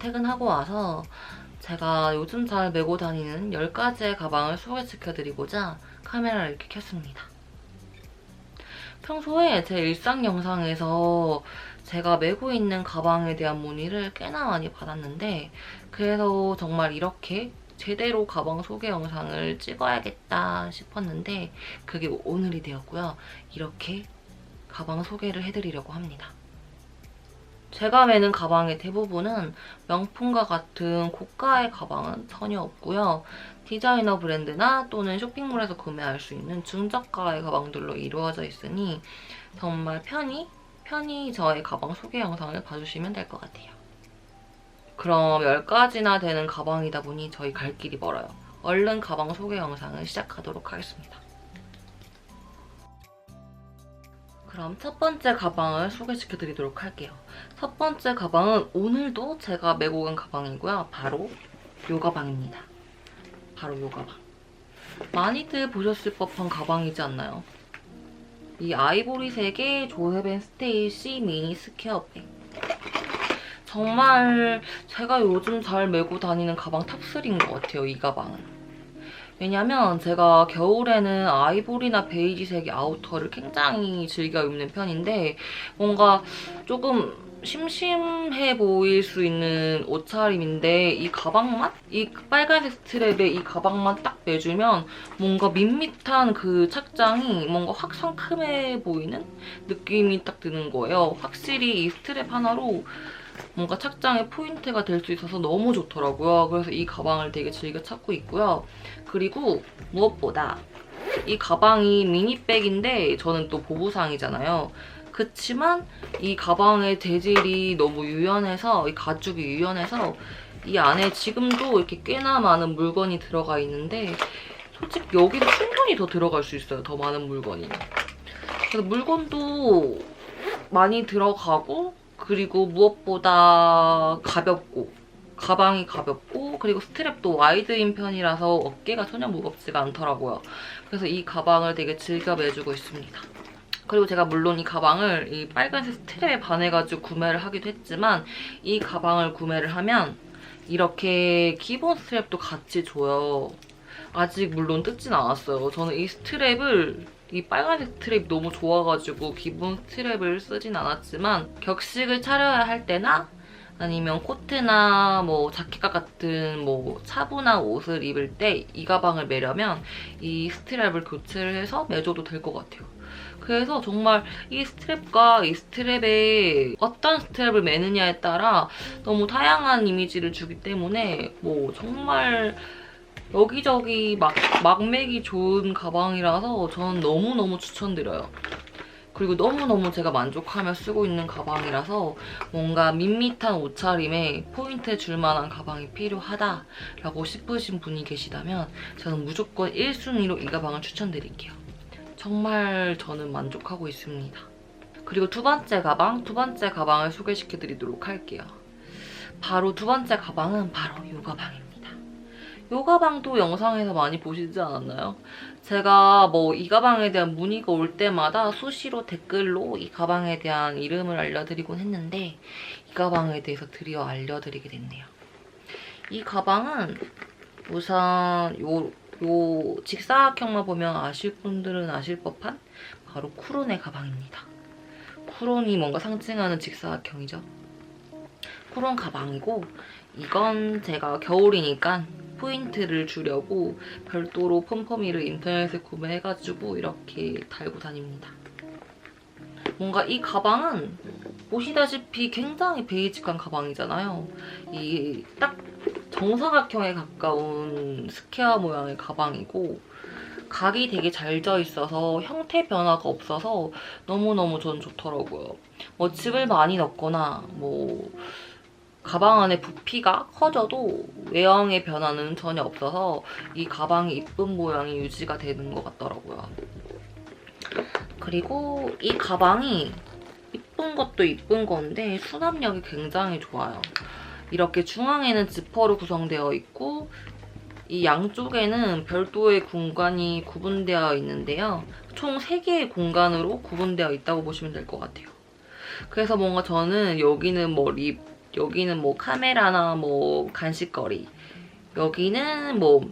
퇴근하고 와서 제가 요즘 잘 메고 다니는 10가지의 가방을 소개시켜드리고자 카메라를 이렇게 켰습니다. 평소에 제 일상 영상에서 제가 메고 있는 가방에 대한 문의를 꽤나 많이 받았는데 그래서 정말 이렇게 제대로 가방 소개 영상을 찍어야겠다 싶었는데 그게 오늘이 되었고요. 이렇게 가방 소개를 해드리려고 합니다. 제가 매는 가방의 대부분은 명품과 같은 고가의 가방은 전혀 없고요. 디자이너 브랜드나 또는 쇼핑몰에서 구매할 수 있는 중저가의 가방들로 이루어져 있으니 정말 편히 편히 저의 가방 소개 영상을 봐주시면 될 것 같아요. 그럼 10가지나 되는 가방이다 보니 저희 갈 길이 멀어요. 얼른 가방 소개 영상을 시작하도록 하겠습니다. 그럼 첫 번째 가방을 소개시켜 드리도록 할게요. 첫 번째 가방은 오늘도 제가 메고 간 가방이고요. 바로 요 가방입니다. 바로 요 가방. 많이들 보셨을 법한 가방이지 않나요? 이 아이보리색의 조헤벤 스테이시 미니 스퀘어백. 정말 제가 요즘 잘 메고 다니는 가방 탑3인 것 같아요, 이 가방은. 왜냐면 제가 겨울에는 아이보리나 베이지색의 아우터를 굉장히 즐겨 입는 편인데 뭔가 조금 심심해 보일 수 있는 옷차림인데 이 가방만? 이 빨간색 스트랩에 이 가방만 딱 매주면 뭔가 밋밋한 그 착장이 뭔가 확 상큼해 보이는 느낌이 딱 드는 거예요. 확실히 이 스트랩 하나로 뭔가 착장의 포인트가 될 수 있어서 너무 좋더라고요. 그래서 이 가방을 되게 즐겨 찾고 있고요. 그리고 무엇보다 이 가방이 미니백인데 저는 또 보부상이잖아요. 그치만 이 가방의 재질이 너무 유연해서 이 가죽이 유연해서 이 안에 지금도 이렇게 꽤나 많은 물건이 들어가 있는데 솔직히 여기도 충분히 더 들어갈 수 있어요. 더 많은 물건이. 그래서 물건도 많이 들어가고 그리고 무엇보다 가볍고 가방이 가볍고 그리고 스트랩도 와이드인 편이라서 어깨가 전혀 무겁지가 않더라고요. 그래서 이 가방을 되게 즐겨 매주고 있습니다. 그리고 제가 물론 이 가방을 이 빨간색 스트랩에 반해가지고 구매를 하기도 했지만 이 가방을 구매를 하면 이렇게 기본 스트랩도 같이 줘요. 아직 물론 뜯진 않았어요. 저는 이 스트랩을 이 빨간색 스트랩 너무 좋아가지고 기본 스트랩을 쓰진 않았지만 격식을 차려야 할 때나 아니면 코트나 뭐 자켓과 같은 뭐 차분한 옷을 입을 때 이 가방을 매려면 이 스트랩을 교체를 해서 매줘도 될 것 같아요. 그래서 정말 이 스트랩과 이 스트랩에 어떤 스트랩을 매느냐에 따라 너무 다양한 이미지를 주기 때문에 뭐 정말 여기저기 막, 막 매기 좋은 가방이라서 저는 너무너무 추천드려요. 그리고 너무너무 제가 만족하며 쓰고 있는 가방이라서 뭔가 밋밋한 옷차림에 포인트 줄 만한 가방이 필요하다라고 싶으신 분이 계시다면 저는 무조건 1순위로 이 가방을 추천드릴게요. 정말 저는 만족하고 있습니다. 그리고 두 번째 가방, 두 번째 가방을 소개시켜드리도록 할게요. 바로 두 번째 가방은 바로 이 가방입니다. 이 가방도 영상에서 많이 보시지 않았나요? 제가 뭐 이 가방에 대한 문의가 올 때마다 수시로 댓글로 이 가방에 대한 이름을 알려드리곤 했는데 이 가방에 대해서 드디어 알려드리게 됐네요. 이 가방은 우선 요, 요 직사각형만 보면 아실 분들은 아실 법한 바로 쿠론의 가방입니다. 쿠론이 뭔가 상징하는 직사각형이죠. 쿠론 가방이고 이건 제가 겨울이니까 포인트를 주려고 별도로 펌펌이를 인터넷에 구매해가지고 이렇게 달고 다닙니다. 뭔가 이 가방은 보시다시피 굉장히 베이직한 가방이잖아요. 이 딱 정사각형에 가까운 스퀘어 모양의 가방이고 각이 되게 잘 져 있어서 형태 변화가 없어서 너무너무 전 좋더라고요. 뭐 칩을 많이 넣거나 뭐 가방 안에 부피가 커져도 외형의 변화는 전혀 없어서 이 가방이 이쁜 모양이 유지가 되는 것 같더라고요. 그리고 이 가방이 이쁜 것도 이쁜 건데 수납력이 굉장히 좋아요. 이렇게 중앙에는 지퍼로 구성되어 있고 이 양쪽에는 별도의 공간이 구분되어 있는데요. 총 3개의 공간으로 구분되어 있다고 보시면 될 것 같아요. 그래서 뭔가 저는 여기는 뭐 립, 여기는 뭐 카메라나 뭐 간식거리. 여기는 뭐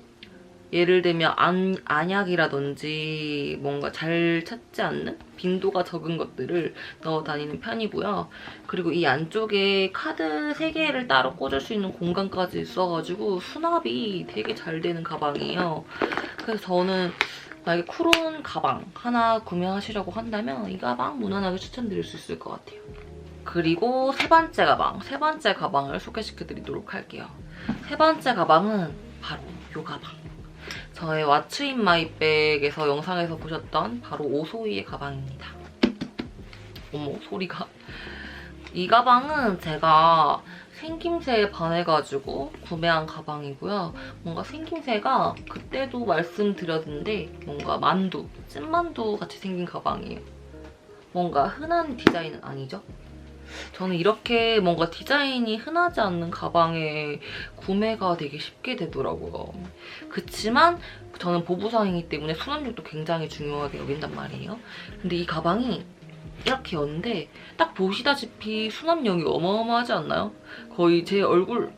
예를 들면 안, 안약이라든지 뭔가 잘 찾지 않는 빈도가 적은 것들을 넣어 다니는 편이고요. 그리고 이 안쪽에 카드 3개를 따로 꽂을 수 있는 공간까지 있어가지고 수납이 되게 잘 되는 가방이에요. 그래서 저는 만약에 쿠론 가방 하나 구매하시려고 한다면 이 가방 무난하게 추천드릴 수 있을 것 같아요. 그리고 세 번째 가방, 세 번째 가방을 소개시켜드리도록 할게요. 세 번째 가방은 바로 이 가방. 저의 왓츠 인 마이 백에서 영상에서 보셨던 바로 오소이의 가방입니다. 어머 소리가. 이 가방은 제가 생김새에 반해가지고 구매한 가방이고요. 뭔가 생김새가 그때도 말씀드렸는데 뭔가 만두, 찐만두 같이 생긴 가방이에요. 뭔가 흔한 디자인은 아니죠? 저는 이렇게 뭔가 디자인이 흔하지 않는 가방에 구매가 되게 쉽게 되더라고요. 그치만 저는 보부상이기 때문에 수납력도 굉장히 중요하게 여긴단 말이에요. 근데 이 가방이 이렇게 였는데 딱 보시다시피 수납력이 어마어마하지 않나요? 거의 제 얼굴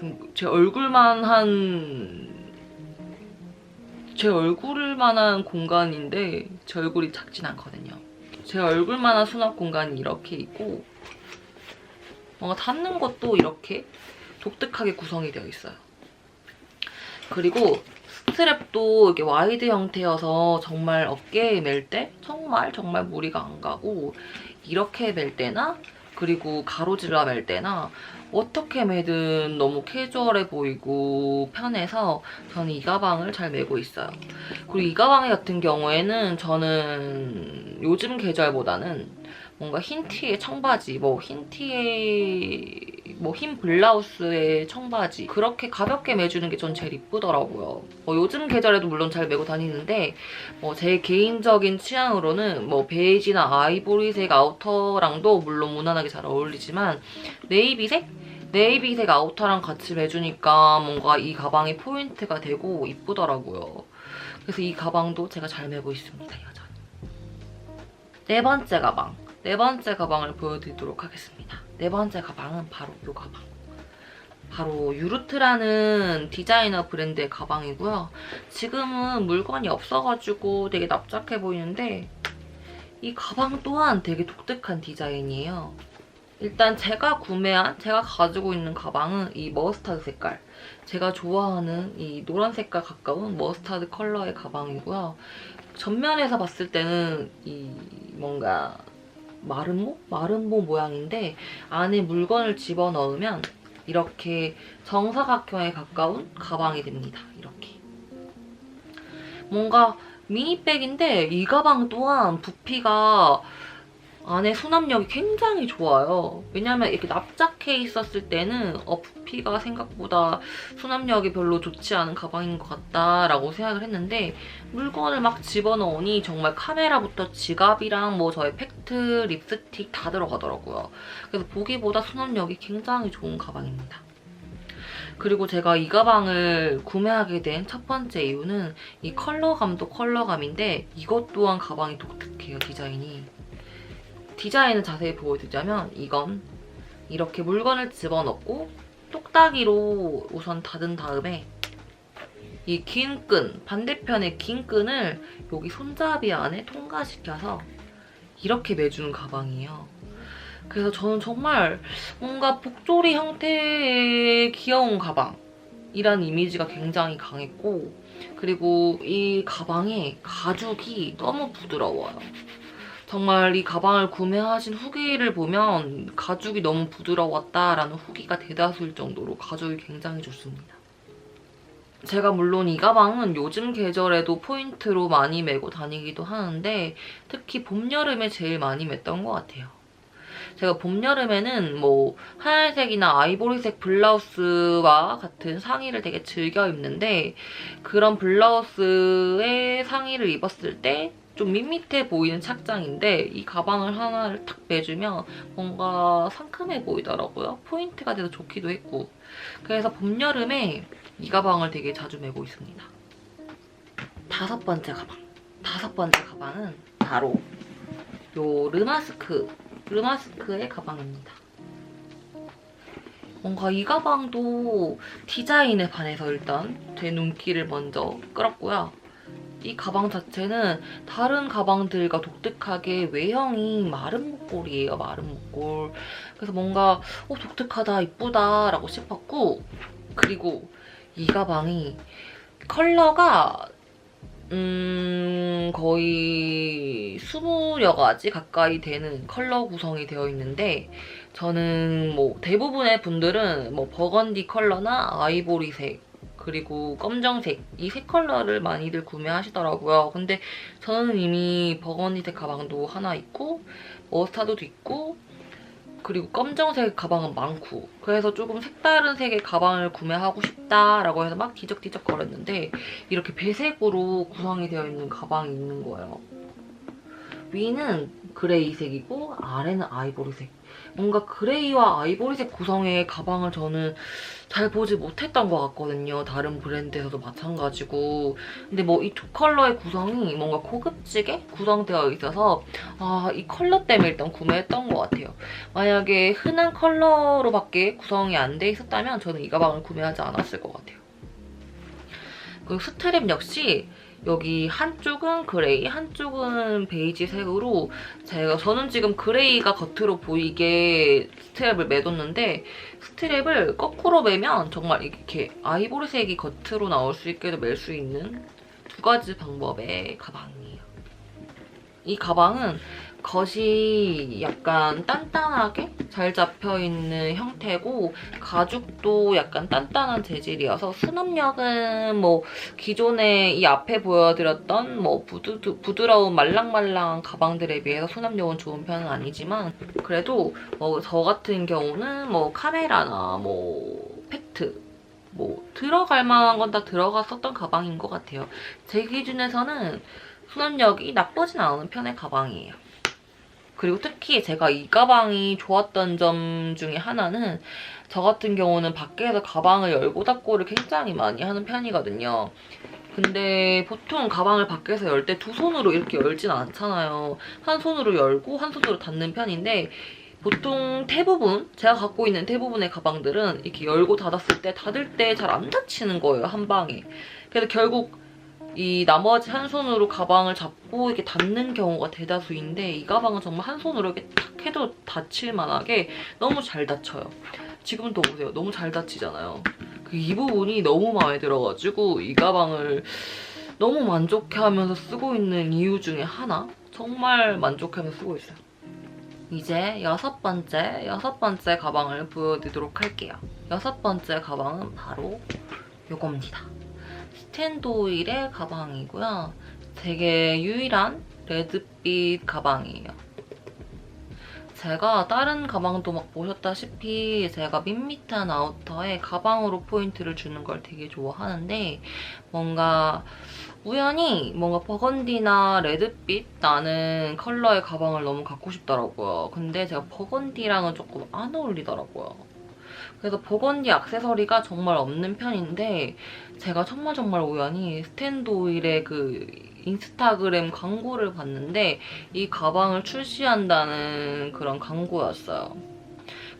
좀제 얼굴만 한 제 얼굴만한 공간인데 제 얼굴이 작진 않거든요. 제 얼굴만한 수납 공간이 이렇게 있고 뭔가 닿는 것도 이렇게 독특하게 구성이 되어 있어요. 그리고 스트랩도 이게 와이드 형태여서 정말 어깨에 멜 때 정말 정말 무리가 안 가고 이렇게 멜 때나 그리고 가로질러 멜 때나 어떻게 매든 너무 캐주얼해 보이고 편해서 저는 이 가방을 잘 메고 있어요. 그리고 이 가방 같은 경우에는 저는 요즘 계절보다는 뭔가 흰 티에 청바지, 뭐 흰 티에 뭐 흰 블라우스에 청바지 그렇게 가볍게 매주는 게 전 제일 이쁘더라고요. 뭐 요즘 계절에도 물론 잘 메고 다니는데 뭐 제 개인적인 취향으로는 뭐 베이지나 아이보리색 아우터랑도 물론 무난하게 잘 어울리지만 네이비색? 네이비색 아우터랑 같이 매주니까 뭔가 이 가방이 포인트가 되고 이쁘더라고요. 그래서 이 가방도 제가 잘 메고 있습니다, 여전히. 네 번째 가방. 네 번째 가방을 보여드리도록 하겠습니다. 네 번째 가방은 바로 이 가방. 바로 유루트라는 디자이너 브랜드의 가방이고요. 지금은 물건이 없어가지고 되게 납작해 보이는데 이 가방 또한 되게 독특한 디자인이에요. 일단 제가 구매한, 제가 가지고 있는 가방은 이 머스타드 색깔. 제가 좋아하는 이 노란 색깔 가까운 머스타드 컬러의 가방이고요. 전면에서 봤을 때는 이 뭔가 마름모? 마름모 모양인데 안에 물건을 집어넣으면 이렇게 정사각형에 가까운 가방이 됩니다. 이렇게. 뭔가 미니백인데 이 가방 또한 부피가 안에 수납력이 굉장히 좋아요. 왜냐면 이렇게 납작해 있었을 때는 어, 부피가 생각보다 수납력이 별로 좋지 않은 가방인 것 같다라고 생각을 했는데 물건을 막 집어넣으니 정말 카메라부터 지갑이랑 뭐 저의 팩트, 립스틱 다 들어가더라고요. 그래서 보기보다 수납력이 굉장히 좋은 가방입니다. 그리고 제가 이 가방을 구매하게 된 첫 번째 이유는 이 컬러감도 컬러감인데 이것 또한 가방이 독특해요, 디자인이. 디자인을 자세히 보여드리자면 이건 이렇게 물건을 집어넣고 똑딱이로 우선 닫은 다음에 이 긴 끈, 반대편의 긴 끈을 여기 손잡이 안에 통과시켜서 이렇게 매주는 가방이에요. 그래서 저는 정말 뭔가 복조리 형태의 귀여운 가방이라는 이미지가 굉장히 강했고 그리고 이 가방의 가죽이 너무 부드러워요. 정말 이 가방을 구매하신 후기를 보면 가죽이 너무 부드러웠다라는 후기가 대다수일 정도로 가죽이 굉장히 좋습니다. 제가 물론 이 가방은 요즘 계절에도 포인트로 많이 메고 다니기도 하는데 특히 봄, 여름에 제일 많이 맸던 것 같아요. 제가 봄, 여름에는 뭐 하얀색이나 아이보리색 블라우스와 같은 상의를 되게 즐겨 입는데 그런 블라우스에 상의를 입었을 때 좀 밋밋해 보이는 착장인데 이 가방을 하나를 탁 매주면 뭔가 상큼해 보이더라고요. 포인트가 돼서 좋기도 했고 그래서 봄, 여름에 이 가방을 되게 자주 메고 있습니다. 다섯 번째 가방. 다섯 번째 가방은 바로 요 르마스크, 르마스크의 가방입니다. 뭔가 이 가방도 디자인에 반해서 일단 제 눈길을 먼저 끌었고요. 이 가방 자체는 다른 가방들과 독특하게 외형이 마른 목골이에요. 마른 목골. 그래서 뭔가 어, 독특하다, 이쁘다 라고 싶었고 그리고 이 가방이 컬러가 음 거의 20여 가지 가까이 되는 컬러 구성이 되어 있는데 저는 뭐 대부분의 분들은 뭐 버건디 컬러나 아이보리색 그리고 검정색 이 세 컬러를 많이들 구매하시더라고요. 근데 저는 이미 버건디색 가방도 하나 있고 머스타드도 있고 그리고 검정색 가방은 많고 그래서 조금 색다른 색의 가방을 구매하고 싶다라고 해서 막 뒤적뒤적 거렸는데 이렇게 배색으로 구성이 되어 있는 가방이 있는 거예요. 위는 그레이색이고 아래는 아이보리색. 뭔가 그레이와 아이보리색 구성의 가방을 저는 잘 보지 못했던 것 같거든요. 다른 브랜드에서도 마찬가지고. 근데 뭐 이 두 컬러의 구성이 뭔가 고급지게 구성되어 있어서 아, 이 컬러 때문에 일단 구매했던 것 같아요. 만약에 흔한 컬러로밖에 구성이 안 돼 있었다면 저는 이 가방을 구매하지 않았을 것 같아요. 그리고 스트랩 역시 여기 한쪽은 그레이, 한쪽은 베이지색으로 제가 저는 지금 그레이가 겉으로 보이게 스트랩을 매뒀는데 스트랩을 거꾸로 매면 정말 이렇게 아이보리색이 겉으로 나올 수 있게도 멜 수 있는 두 가지 방법의 가방이에요. 이 가방은 겉이 약간 단단하게 잘 잡혀있는 형태고 가죽도 약간 단단한 재질이어서 수납력은 뭐 기존에 이 앞에 보여드렸던 뭐 부드, 부드러운 말랑말랑한 가방들에 비해서 수납력은 좋은 편은 아니지만 그래도 뭐 저 같은 경우는 뭐 카메라나 뭐 팩트 뭐 들어갈 만한 건 다 들어갔었던 가방인 것 같아요. 제 기준에서는 수납력이 나쁘진 않은 편의 가방이에요. 그리고 특히 제가 이 가방이 좋았던 점 중에 하나는 저 같은 경우는 밖에서 가방을 열고 닫고를 굉장히 많이 하는 편이거든요. 근데 보통 가방을 밖에서 열 때 두 손으로 이렇게 열진 않잖아요. 한 손으로 열고 한 손으로 닫는 편인데 보통 대부분 제가 갖고 있는 대부분의 가방들은 이렇게 열고 닫았을 때 닫을 때 잘 안 닫히는 거예요, 한 방에. 그래서 결국 이 나머지 한 손으로 가방을 잡고 이렇게 닫는 경우가 대다수인데 이 가방은 정말 한 손으로 이렇게 탁 해도 닫힐 만하게 너무 잘 닫혀요. 지금도 보세요. 너무 잘 닫히잖아요. 그이 부분이 너무 마음에 들어가지고 이 가방을 너무 만족해하면서 쓰고 있는 이유 중에 하나? 정말 만족하면서 쓰고 있어요. 이제 여섯 번째, 여섯 번째 가방을 보여드리도록 할게요. 여섯 번째 가방은 바로 이겁니다. 스탠드오일의 가방이고요. 되게 유일한 레드빛 가방이에요. 제가 다른 가방도 막 보셨다시피 제가 밋밋한 아우터에 가방으로 포인트를 주는 걸 되게 좋아하는데 뭔가 우연히 뭔가 버건디나 레드빛 나는 컬러의 가방을 너무 갖고 싶더라고요. 근데 제가 버건디랑은 조금 안 어울리더라고요. 그래서 버건디 액세서리가 정말 없는 편인데 제가 정말 정말 우연히 스탠드 오일의 그 인스타그램 광고를 봤는데 이 가방을 출시한다는 그런 광고였어요.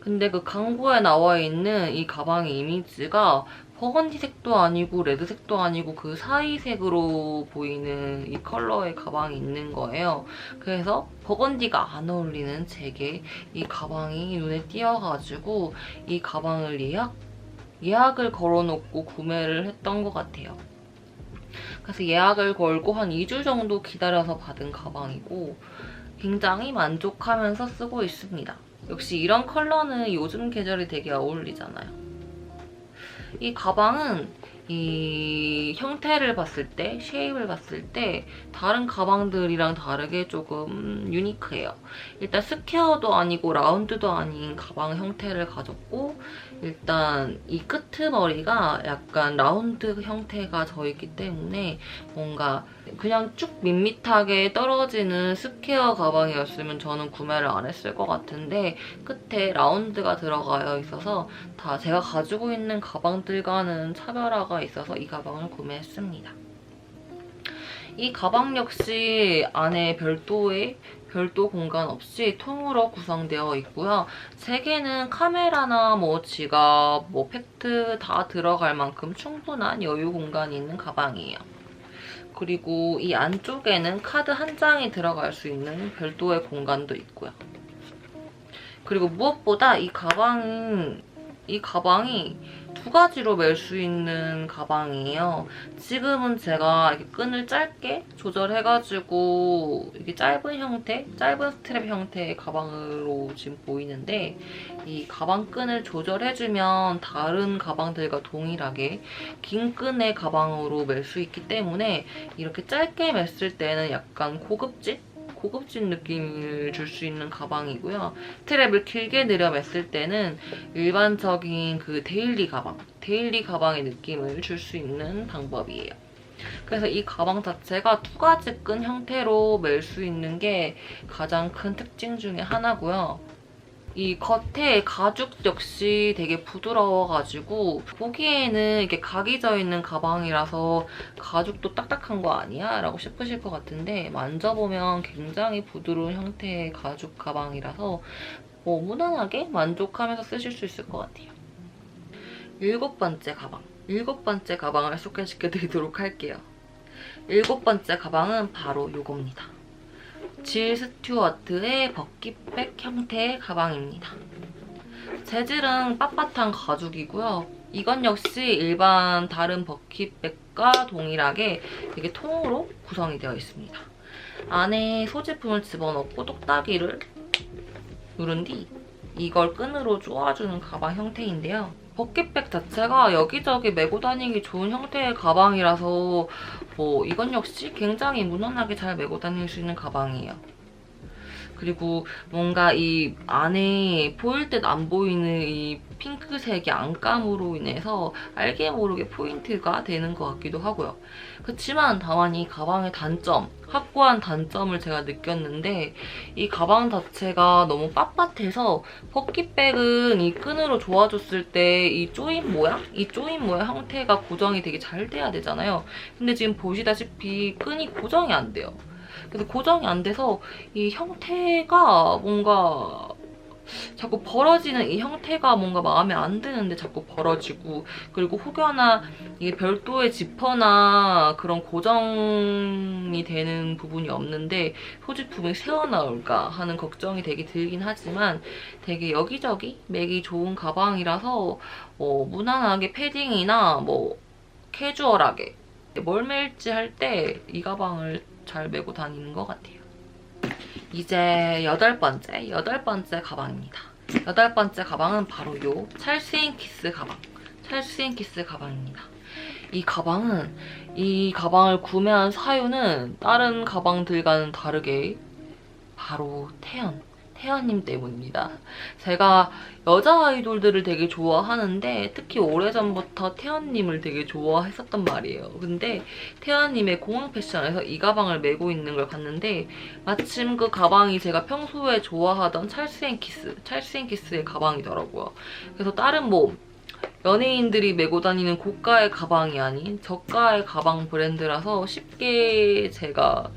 근데 그 광고에 나와 있는 이 가방의 이미지가 버건디색도 아니고 레드색도 아니고 그 사이색으로 보이는 이 컬러의 가방이 있는 거예요. 그래서 버건디가 안 어울리는 제게 이 가방이 눈에 띄어가지고 이 가방을 예약, 예약을 걸어놓고 구매를 했던 것 같아요. 그래서 예약을 걸고 한 2주 정도 기다려서 받은 가방이고 굉장히 만족하면서 쓰고 있습니다. 역시 이런 컬러는 요즘 계절이 되게 어울리잖아요. 이 가방은 이 형태를 봤을 때, 쉐입을 봤을 때 다른 가방들이랑 다르게 조금 유니크해요. 일단 스퀘어도 아니고 라운드도 아닌 가방 형태를 가졌고 일단 이 끄트머리가 약간 라운드 형태가 져 있기 때문에 뭔가 그냥 쭉 밋밋하게 떨어지는 스퀘어 가방이었으면 저는 구매를 안 했을 것 같은데 끝에 라운드가 들어가 있어서 다 제가 가지고 있는 가방들과는 차별화가 있어서 이 가방을 구매했습니다. 이 가방 역시 안에 별도의 별도 공간 없이 통으로 구성되어 있고요. 세 개는 카메라나 뭐 지갑, 뭐 팩트 다 들어갈 만큼 충분한 여유 공간이 있는 가방이에요. 그리고 이 안쪽에는 카드 한 장이 들어갈 수 있는 별도의 공간도 있고요. 그리고 무엇보다 이 가방은 이 가방이 두 가지로 멜 수 있는 가방이에요. 지금은 제가 이렇게 끈을 짧게 조절해가지고 이게 짧은 형태, 짧은 스트랩 형태의 가방으로 지금 보이는데 이 가방 끈을 조절해주면 다른 가방들과 동일하게 긴 끈의 가방으로 멜 수 있기 때문에 이렇게 짧게 맸을 때는 약간 고급진? 고급진 느낌을 줄 수 있는 가방이고요. 스트랩을 길게 늘여 맸을 때는 일반적인 그 데일리 가방, 데일리 가방의 느낌을 줄 수 있는 방법이에요. 그래서 이 가방 자체가 두 가지 끈 형태로 멜 수 있는 게 가장 큰 특징 중에 하나고요. 이 겉에 가죽 역시 되게 부드러워가지고 보기에는 이렇게 각이 져 있는 가방이라서 가죽도 딱딱한 거 아니야? 라고 싶으실 것 같은데 만져보면 굉장히 부드러운 형태의 가죽 가방이라서 뭐 무난하게 만족하면서 쓰실 수 있을 것 같아요. 일곱 번째 가방. 일곱 번째 가방을 소개시켜 드리도록 할게요. 일곱 번째 가방은 바로 이겁니다. 질 스튜어트의 버킷백 형태의 가방입니다. 재질은 빳빳한 가죽이고요. 이건 역시 일반 다른 버킷백과 동일하게 되게 통으로 구성이 되어 있습니다. 안에 소지품을 집어넣고 똑딱이를 누른 뒤 이걸 끈으로 쪼아주는 가방 형태인데요. 버킷백 자체가 여기저기 메고 다니기 좋은 형태의 가방이라서 뭐 이건 역시 굉장히 무난하게 잘 메고 다닐 수 있는 가방이에요. 그리고 뭔가 이 안에 보일 듯 안 보이는 이 핑크색의 안감으로 인해서 알게 모르게 포인트가 되는 것 같기도 하고요. 그렇지만 다만 이 가방의 단점, 확고한 단점을 제가 느꼈는데 이 가방 자체가 너무 빳빳해서 버킷백은 이 끈으로 조아줬을 때 이 조임 모양? 이 조임 모양 형태가 고정이 되게 잘 돼야 되잖아요. 근데 지금 보시다시피 끈이 고정이 안 돼요. 그래서 고정이 안 돼서 이 형태가 뭔가 자꾸 벌어지는 이 형태가 뭔가 마음에 안 드는데 자꾸 벌어지고 그리고 혹여나 이게 별도의 지퍼나 그런 고정이 되는 부분이 없는데 소지품이 새어나올까 하는 걱정이 되게 들긴 하지만 되게 여기저기 맥이 좋은 가방이라서 어, 무난하게 패딩이나 뭐 캐주얼하게 뭘 멜지 할 때 이 가방을 잘 메고 다니는 것 같아요. 이제 여덟 번째, 여덟 번째 가방입니다. 여덟 번째 가방은 바로 요 찰스앤키스 가방. 찰스앤키스 가방입니다. 이 가방은 이 가방을 구매한 사유는 다른 가방들과는 다르게 바로 태연. 태연님 때문입니다. 제가 여자 아이돌들을 되게 좋아하는데 특히 오래전부터 태연님을 되게 좋아했었단 말이에요. 근데 태연님의 공항 패션에서 이 가방을 메고 있는 걸 봤는데 마침 그 가방이 제가 평소에 좋아하던 찰스 앤 키스, 찰스 앤 키스의 가방이더라고요. 그래서 다른 뭐 연예인들이 메고 다니는 고가의 가방이 아닌 저가의 가방 브랜드라서 쉽게 제가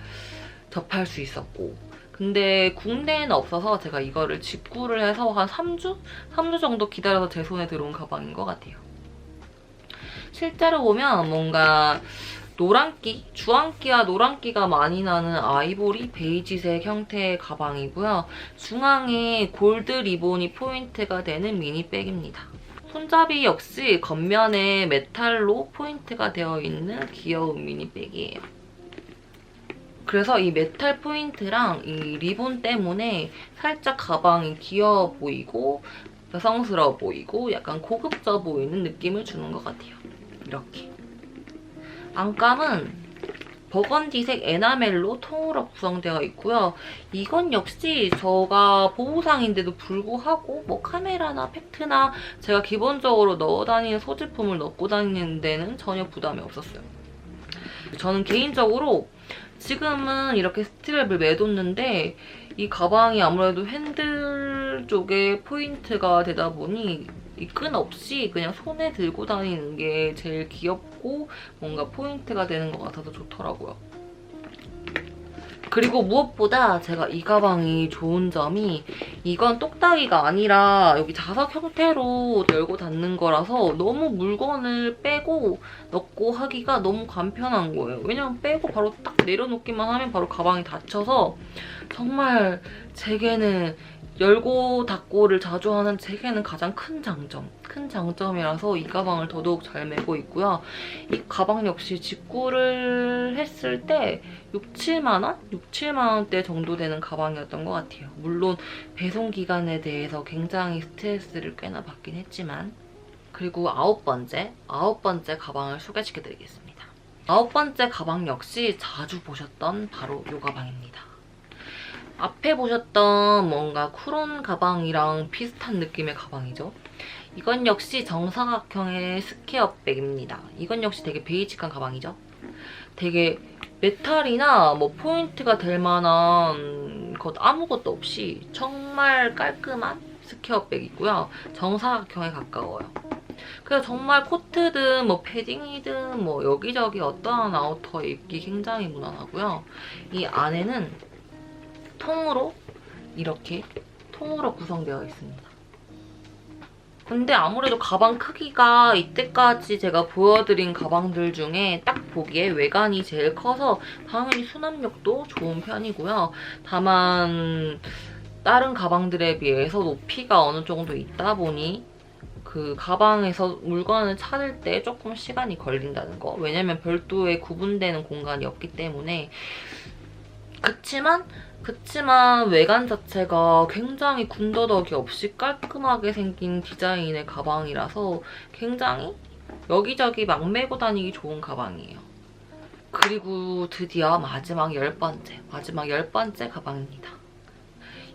접할 수 있었고 근데 국내에는 없어서 제가 이거를 직구를 해서 한 3주? 3주 정도 기다려서 제 손에 들어온 가방인 것 같아요. 실제로 보면 뭔가 노란기, 주황기와 노란기가 많이 나는 아이보리 베이지색 형태의 가방이고요. 중앙에 골드 리본이 포인트가 되는 미니백입니다. 손잡이 역시 겉면에 메탈로 포인트가 되어 있는 귀여운 미니백이에요. 그래서 이 메탈 포인트랑 이 리본 때문에 살짝 가방이 귀여워 보이고 여성스러워 보이고 약간 고급져 보이는 느낌을 주는 것 같아요. 이렇게. 안감은 버건디색 에나멜로 통으로 구성되어 있고요. 이건 역시 제가 보호상인데도 불구하고 뭐 카메라나 팩트나 제가 기본적으로 넣어 다니는 소지품을 넣고 다니는 데는 전혀 부담이 없었어요. 저는 개인적으로 지금은 이렇게 스트랩을 매뒀는데 이 가방이 아무래도 핸들 쪽에 포인트가 되다 보니 이 끈 없이 그냥 손에 들고 다니는 게 제일 귀엽고 뭔가 포인트가 되는 것 같아서 좋더라고요. 그리고 무엇보다 제가 이 가방이 좋은 점이 이건 똑딱이가 아니라 여기 자석 형태로 열고 닫는 거라서 너무 물건을 빼고 넣고 하기가 너무 간편한 거예요. 왜냐면 빼고 바로 딱 내려놓기만 하면 바로 가방이 닫혀서 정말 제게는 열고 닫고를 자주 하는 제게는 가장 큰 장점. 큰 장점이라서 이 가방을 더더욱 잘 메고 있고요. 이 가방 역시 직구를 했을 때 6, 7만 원? 6, 7만 원대 정도 되는 가방이었던 것 같아요. 물론 배송 기간에 대해서 굉장히 스트레스를 꽤나 받긴 했지만 그리고 아홉 번째, 아홉 번째 가방을 소개시켜드리겠습니다. 아홉 번째 가방 역시 자주 보셨던 바로 이 가방입니다. 앞에 보셨던 뭔가 쿠론 가방이랑 비슷한 느낌의 가방이죠. 이건 역시 정사각형의 스퀘어백입니다. 이건 역시 되게 베이직한 가방이죠. 되게 메탈이나 뭐 포인트가 될 만한 것 아무것도 없이 정말 깔끔한 스퀘어백이고요. 정사각형에 가까워요. 그래서 정말 코트든 뭐 패딩이든 뭐 여기저기 어떠한 아우터에 입기 굉장히 무난하고요. 이 안에는 통으로 이렇게 통으로 구성되어 있습니다. 근데 아무래도 가방 크기가 이때까지 제가 보여드린 가방들 중에 딱 보기에 외관이 제일 커서 당연히 수납력도 좋은 편이고요. 다만 다른 가방들에 비해서 높이가 어느 정도 있다 보니 그 가방에서 물건을 찾을 때 조금 시간이 걸린다는 거. 왜냐면 별도의 구분되는 공간이 없기 때문에 그치만 그치만 외관 자체가 굉장히 군더더기 없이 깔끔하게 생긴 디자인의 가방이라서 굉장히 여기저기 막 메고 다니기 좋은 가방이에요. 그리고 드디어 마지막 열 번째, 마지막 열 번째 가방입니다.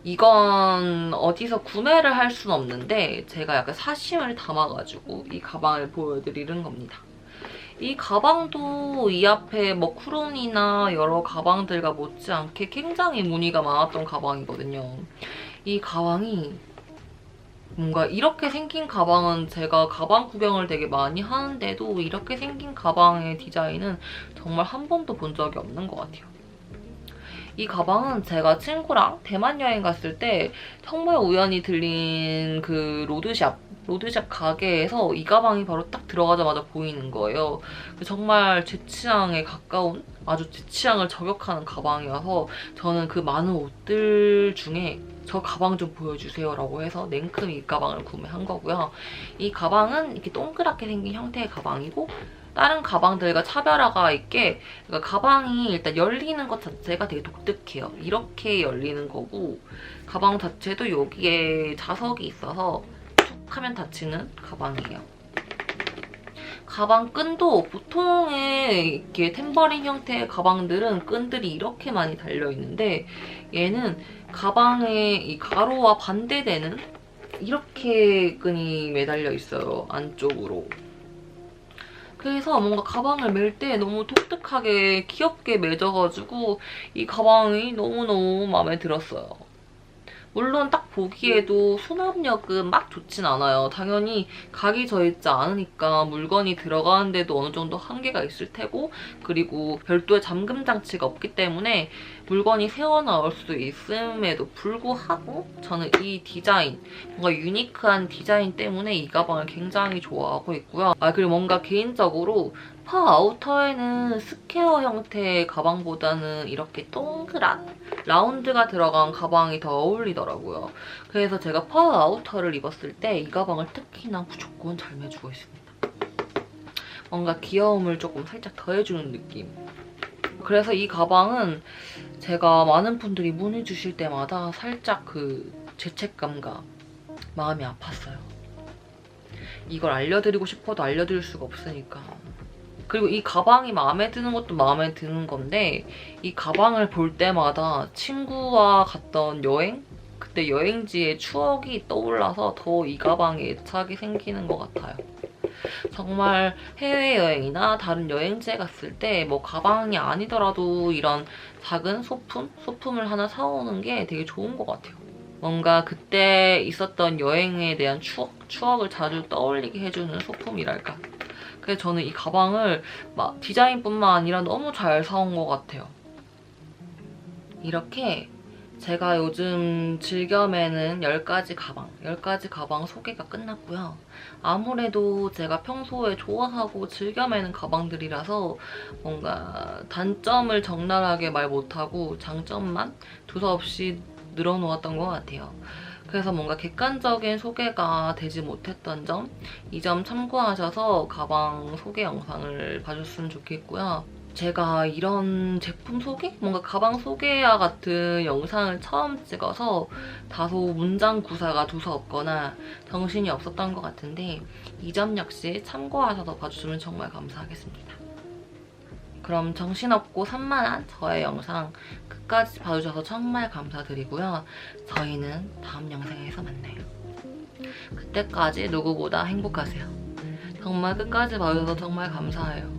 이건 어디서 구매를 할 수는 없는데 제가 약간 사심을 담아가지고 이 가방을 보여드리는 겁니다. 이 가방도 이 앞에 뭐 쿠론이나 여러 가방들과 못지않게 굉장히 문의가 많았던 가방이거든요. 이 가방이 뭔가 이렇게 생긴 가방은 제가 가방 구경을 되게 많이 하는데도 이렇게 생긴 가방의 디자인은 정말 한 번도 본 적이 없는 것 같아요. 이 가방은 제가 친구랑 대만 여행 갔을 때 정말 우연히 들린 그 로드샵 로드샵 가게에서 이 가방이 바로 딱 들어가자마자 보이는 거예요. 정말 제 취향에 가까운 아주 제 취향을 저격하는 가방이어서 저는 그 많은 옷들 중에 저 가방 좀 보여주세요 라고 해서 냉큼 이 가방을 구매한 거고요. 이 가방은 이렇게 동그랗게 생긴 형태의 가방이고 다른 가방들과 차별화가 있게 그러니까 가방이 일단 열리는 것 자체가 되게 독특해요. 이렇게 열리는 거고 가방 자체도 여기에 자석이 있어서 툭 하면 닫히는 가방이에요. 가방 끈도 보통의 이렇게 템버린 형태의 가방들은 끈들이 이렇게 많이 달려있는데 얘는 가방의 이 가로와 반대되는 이렇게 끈이 매달려 있어요. 안쪽으로. 그래서 뭔가 가방을 멜 때 너무 독특하게 귀엽게 매져가지고 이 가방이 너무너무 마음에 들었어요. 물론 딱 보기에도 수납력은 막 좋진 않아요. 당연히 각이 져있지 않으니까 물건이 들어가는데도 어느 정도 한계가 있을 테고 그리고 별도의 잠금 장치가 없기 때문에 물건이 새어나올 수 있음에도 불구하고 저는 이 디자인, 뭔가 유니크한 디자인 때문에 이 가방을 굉장히 좋아하고 있고요. 아 그리고 뭔가 개인적으로 파 아우터에는 스퀘어 형태의 가방보다는 이렇게 동그란 라운드가 들어간 가방이 더 어울리더라고요. 그래서 제가 파 아우터를 입었을 때 이 가방을 특히나 무조건 잘 매주고 있습니다. 뭔가 귀여움을 조금 살짝 더해주는 느낌. 그래서 이 가방은 제가 많은 분들이 문의 주실 때마다 살짝 그 죄책감과 마음이 아팠어요. 이걸 알려드리고 싶어도 알려드릴 수가 없으니까. 그리고 이 가방이 마음에 드는 것도 마음에 드는 건데 이 가방을 볼 때마다 친구와 갔던 여행? 그때 여행지의 추억이 떠올라서 더 이 가방에 애착이 생기는 것 같아요. 정말 해외여행이나 다른 여행지에 갔을 때 뭐 가방이 아니더라도 이런 작은 소품? 소품을 하나 사오는 게 되게 좋은 것 같아요. 뭔가 그때 있었던 여행에 대한 추억? 추억을 자주 떠올리게 해주는 소품이랄까. 그래서 저는 이 가방을 막 디자인뿐만 아니라 너무 잘 사온 것 같아요. 이렇게 제가 요즘 즐겨 매는 10가지 가방, 10가지 가방 소개가 끝났고요. 아무래도 제가 평소에 좋아하고 즐겨 매는 가방들이라서 뭔가 단점을 적나라하게 말 못하고 장점만 두서없이 늘어놓았던 것 같아요. 그래서 뭔가 객관적인 소개가 되지 못했던 점, 이 점 참고하셔서 가방 소개 영상을 봐줬으면 좋겠고요. 제가 이런 제품 소개? 뭔가 가방 소개와 같은 영상을 처음 찍어서 다소 문장 구사가 두서없거나 정신이 없었던 것 같은데 이 점 역시 참고하셔서 봐주시면 정말 감사하겠습니다. 그럼 정신없고 산만한 저의 영상 끝까지 봐주셔서 정말 감사드리고요. 저희는 다음 영상에서 만나요. 그때까지 누구보다 행복하세요. 정말 끝까지 봐주셔서 정말 감사해요.